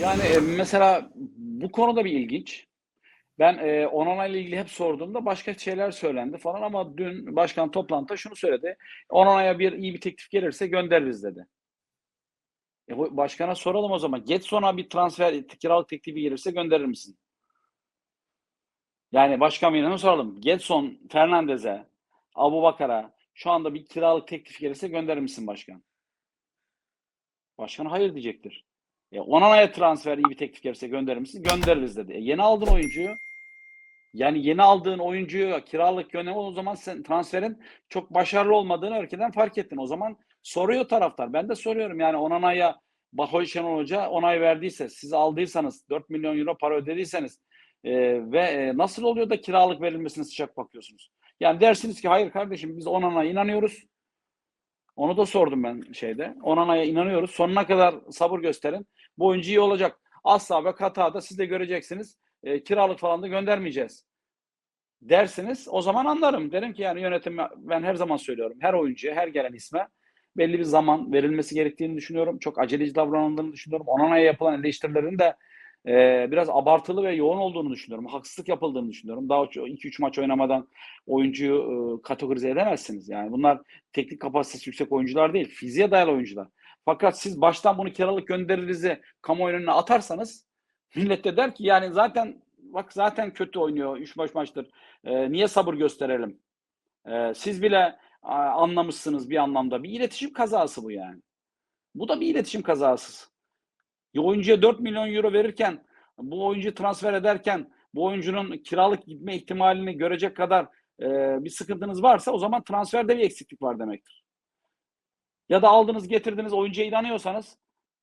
Yani, eee, mesela bu konuda bir ilginç. Ben, eee, Onana ile ilgili hep sorduğumda başka şeyler söylendi falan ama dün başkan toplantıda şunu söyledi: "Onana'ya bir iyi bir teklif gelirse göndeririz." dedi. E, başkana soralım o zaman. Getson'a bir transfer, kiralık teklifi gelirse gönderir misin? Yani başkan vekillerine soralım. Gedson Fernandez'e, Abubakar'a şu anda bir kiralık teklif gelirse gönderir misin başkan? Başkan hayır diyecektir. E, Onana'ya transfer iyi bir teklif gelirse gönderir misin? Göndeririz dedi. E, yeni aldığın oyuncuyu yani yeni aldığın oyuncuyu kiralık gönderme o zaman sen transferin çok başarılı olmadığını önceden fark ettin. O zaman soruyor taraftar. Ben de soruyorum yani Onana'ya Bahoy Şenol Hoca onay verdiyse, siz aldıysanız, 4 milyon euro para ödediyseniz eee, ve, eee, nasıl oluyor da kiralık verilmesine sıcak bakıyorsunuz? Yani dersiniz ki hayır kardeşim biz Onana'ya inanıyoruz. Onu da sordum ben şeyde. Onana'ya inanıyoruz. Sonuna kadar sabır gösterin. Bu oyuncu iyi olacak. Asla ve kata da siz de göreceksiniz. Eee, kiralık falan da göndermeyeceğiz. Dersiniz o zaman anlarım. Derim ki yani yönetim ben her zaman söylüyorum. Her oyuncuya, her gelen isme belli bir zaman verilmesi gerektiğini düşünüyorum. Çok aceleci davranıldığını düşünüyorum. Onana'ya yapılan eleştirilerin de eee, biraz abartılı ve yoğun olduğunu düşünüyorum. Haksızlık yapıldığını düşünüyorum. Daha 2-3 maç oynamadan oyuncuyu ııı, kategorize edemezsiniz. Yani bunlar teknik kapasitesi yüksek oyuncular değil, fiziğe dayalı oyuncular. Fakat siz baştan bunu kiralık gönderirizi kamuoyunun önüne atarsanız millet de der ki yani zaten bak zaten kötü oynuyor 3-5 maçtır. Eee, niye sabır gösterelim? Eee, siz bile anlamışsınız bir anlamda. Bir iletişim kazası bu yani. Bu da bir iletişim kazası. Oyuncuya 4 milyon euro verirken, bu oyuncuyu transfer ederken bu oyuncunun kiralık gitme ihtimalini görecek kadar, eee, bir sıkıntınız varsa o zaman transferde bir eksiklik var demektir. Ya da aldınız getirdiniz oyuncuya inanıyorsanız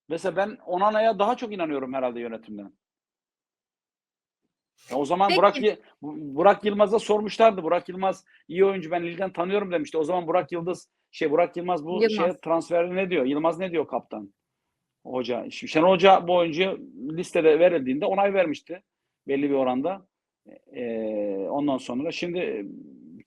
mesela ben Onana'ya daha çok inanıyorum herhâlde yönetimden. E, o zaman Burak Peki. Yı Burak Yılmaz'a sormuşlardı. Burak Yılmaz iyi oyuncu ben ligden tanıyorum demişti. O zaman Burak Yıldız şey Burak Yılmaz bu Yılmaz. şeye transfere ne diyor? Yılmaz ne diyor kaptan? Hoca. Şenol Hoca bu oyuncuya listede verildiğinde onay vermişti belli bir oranda. Eee, ondan sonra şimdi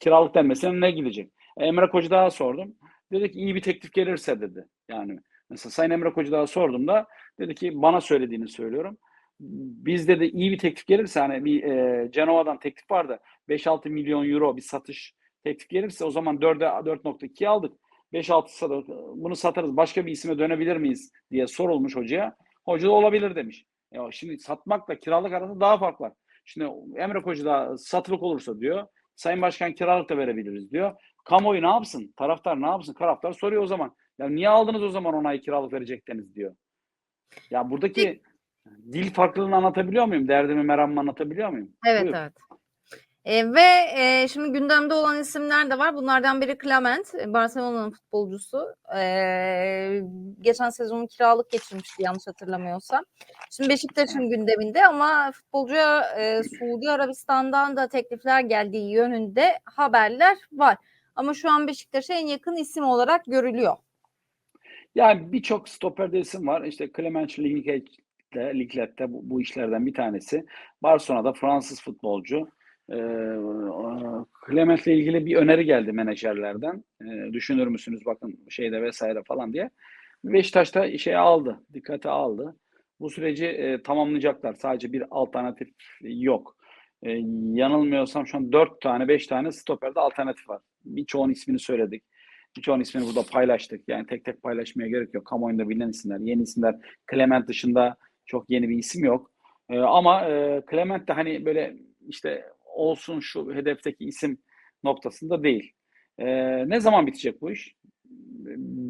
kiralık denmesine ne gidecek? Emre Kocadağ'a sordum. Dedi ki iyi bir teklif gelirse dedi. Yani mesela Sayın Emre Kocadağ'a sorduğumda dedi ki bana söylediğini söylüyorum. Biz dedi iyi bir teklif gelirse hani bir eee, Cenova'dan teklif vardı. 5-6 milyon euro bir satış teklif gelirse o zaman 4'e 4.2'ye aldık. 5-6 sa bunu satarız. Başka bir isime dönebilir miyiz diye sorulmuş hocaya. Hoca da olabilir demiş. Ya şimdi satmakla kiralık arasında daha fark var. Şimdi Emre Kocadağ satılık olursa diyor, Sayın Başkan kiralık da verebiliriz diyor. Kamuoyu ne yapsın? Taraftar ne yapsın? Taraftar soruyor o zaman. Ya niye aldınız o zaman ona kiralık verecektiniz diyor. Ya buradaki dil farklılığını anlatabiliyor muyum? Derdimi, meramımı anlatabiliyor muyum? Evet, Buyur. evet. Eee, ve, eee, şimdi gündemde olan isimler de var. Bunlardan biri Clement, Barcelona'nın futbolcusu. Eee, geçen sezonu kiralık geçirmişti yanlış hatırlamıyorsam. Şimdi Beşiktaş'ın gündeminde ama futbolcuya, eee, Suudi Arabistan'dan da teklifler geldiği yönünde haberler var. Ama şu an Beşiktaş'a en yakın isim olarak görülüyor. Yani birçok stoperde isim var. İşte Clement Lenglet de bu bu işlerden bir tanesi. Barcelona'da Fransız futbolcu. Aaa, Clement'le ilgili bir öneri geldi menajerlerden. Eee, düşünür müsünüz bakın şeyde vs. falan diye. Beşiktaş da şey aldı, dikkate aldı. Bu süreci, eee, tamamlayacaklar. Sadece bir alternatif yok. Eee, yanılmıyorsam şu an 4 tane, 5 tane stoperde alternatif var. Birçoğunun ismini söyledik. Birçoğunun ismini burada paylaştık. Yani tek tek paylaşmaya gerek yok. Kamuoyunda bilinen isimler, yeni isimler. Clement dışında çok yeni bir isim yok. Eee, ama, eee, Clement de hani böyle işte olsun şu hedefteki isim noktasında değil. Eee, ne zaman bitecek bu iş?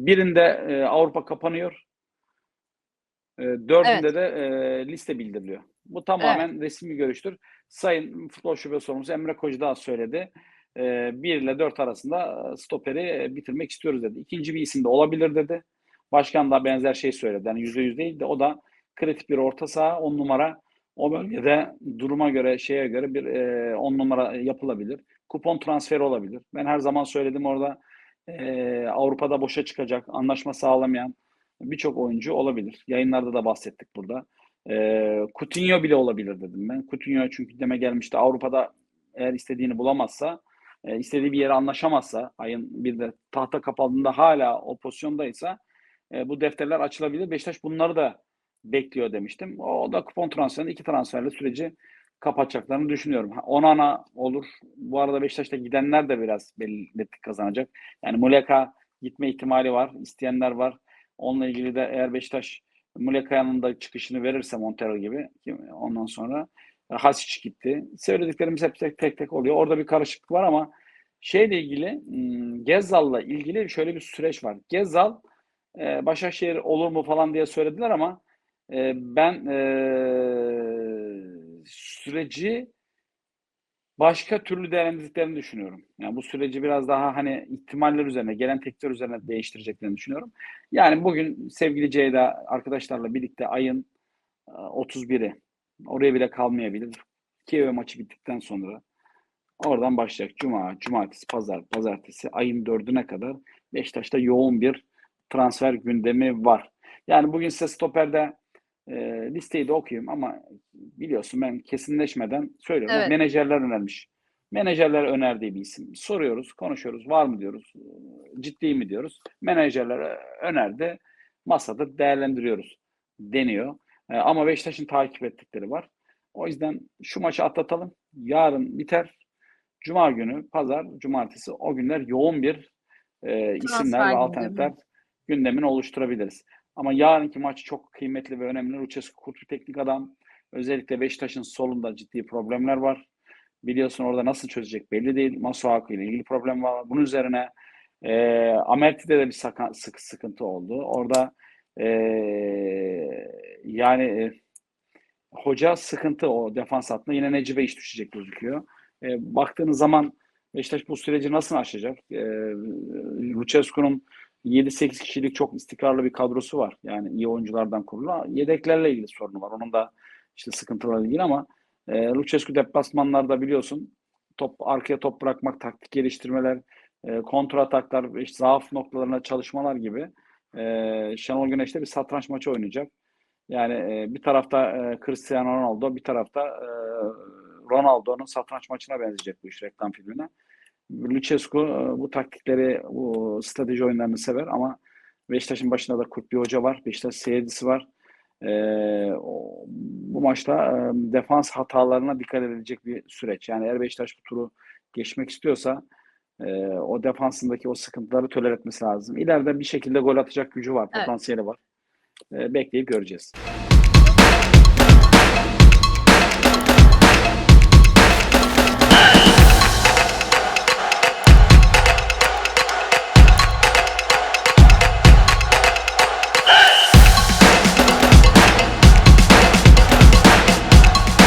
Birinde, eee, Avrupa kapanıyor. Eee, dördünde Evet. de, eee, liste bildiriliyor. Bu Evet. tamamen resmî bir görüştür. Sayın Futbol Şube Sorumlusu Emre Kocadağ söyledi. Eee, 1 ile 4 arasında stoperi, eee, bitirmek istiyoruz dedi. 2'nci bir isim de olabilir dedi. Başkan da benzer şeyi söyledi. Yani %100 değil de o da kritik bir orta saha, 10 numara. O bölgede duruma göre, şeye göre bir, eee, 10 numara yapılabilir. Kupon transferi olabilir. Ben her zaman söyledim orada, eee, Avrupa'da boşa çıkacak, anlaşma sağlamayan birçok oyuncu olabilir. Yayınlarda da bahsettik burada. Eee, Coutinho bile olabilir dedim ben. Coutinho çünkü gündeme gelmişti. Avrupa'da eğer istediğini bulamazsa, eee, istediği bir yere anlaşamazsa, ayın 1'de tahta kapandığında hâlâ o pozisyondaysa, eee, bu defterler açılabilir. Beşiktaş bunları da bekliyor demiştim. O da kupon transferinde iki transferle süreci kapatacaklarını düşünüyorum. Ha, Onana olur. Bu arada Beşiktaş'ta gidenler de biraz belli netlik kazanacak. Yani Muleka gitme ihtimali var. İsteyenler var. Onunla ilgili de eğer Beşiktaş Muleka'nın da çıkışını verirse Montero gibi ondan sonra e, Hasic gitti. Söylediklerimiz hep tek tek, tek oluyor. Orada bir karışıklık var ama şeyle ilgili hmm, Gezzal'la ilgili şöyle bir süreç var. Gezzal e, Başakşehir olur mu falan diye söylediler ama e, ben e, süreci başka türlü değerlendirdiklerini düşünüyorum. Yani bu süreci biraz daha hani ihtimaller üzerine, gelen teklifler üzerine değiştireceklerini düşünüyorum. Yani bugün sevgili Ceyda arkadaşlarla birlikte ayın e, 31'i oraya bile kalmayabilir. Kiev maçı bittikten sonra oradan başlayacak. Cuma, cumartesi, pazar, pazartesi ayın 4'üne kadar Beşiktaş'ta yoğun bir transfer gündemi var. Yani bugün size stoperde e, listeyi de okuyayım ama biliyorsun ben kesinleşmeden söylüyorum. Evet. Menajerler önermiş. Menajerler önerdiği bir isim. Soruyoruz, konuşuyoruz. Var mı diyoruz. Ciddi mi diyoruz. Menajerler önerdi. Masada değerlendiriyoruz deniyor. E, ama Beşiktaş'ın takip ettikleri var. O yüzden şu maçı atlatalım. Yarın biter. Cuma günü, pazar, cumartesi o günler yoğun bir e, isimler ve alternatifler gündemini oluşturabiliriz. Ama yarınki maç çok kıymetli ve önemli. Lucescu kurt bir teknik adam. Özellikle Beşiktaş'ın solunda ciddi problemler var. Biliyorsun orada nasıl çözecek belli değil. Masuaku ile ilgili problem var. Bunun üzerine e, Amerti'de de bir saka- sık, sıkıntı oldu. Orada e, yani e, hoca sıkıntı o defans hattında. Yine Necibe iş düşecek gözüküyor. E, baktığınız zaman Beşiktaş bu süreci nasıl aşacak? E, Lucescu'nun 7-8 kişilik çok istikrarlı bir kadrosu var. Yani iyi oyunculardan kurulu. Yedeklerle ilgili sorunu var. Onun da işte sıkıntılarla ilgili ama e, Lucescu deplasmanlarda biliyorsun top arkaya top bırakmak, taktik geliştirmeler, e, kontra ataklar, işte zaaf noktalarına çalışmalar gibi e, Şenol Güneş'te bir satranç maçı oynayacak. Yani e, bir tarafta e, Cristiano Ronaldo, bir tarafta e, Ronaldo'nun satranç maçına benzeyecek bu iş reklam filmine. Lucescu e, bu taktikleri, bu strateji oyunlarını sever ama Beşiktaş'ın başında da Kurt bir hoca var. Beşiktaş seyircisi var. E, bu maçta e, defans hatalarına dikkat edilecek bir süreç. Yani eğer Beşiktaş bu turu geçmek istiyorsa e, o defansındaki o sıkıntıları tolere etmesi lazım. İleride bir şekilde gol atacak gücü var, Evet. potansiyeli var. E, bekleyip göreceğiz.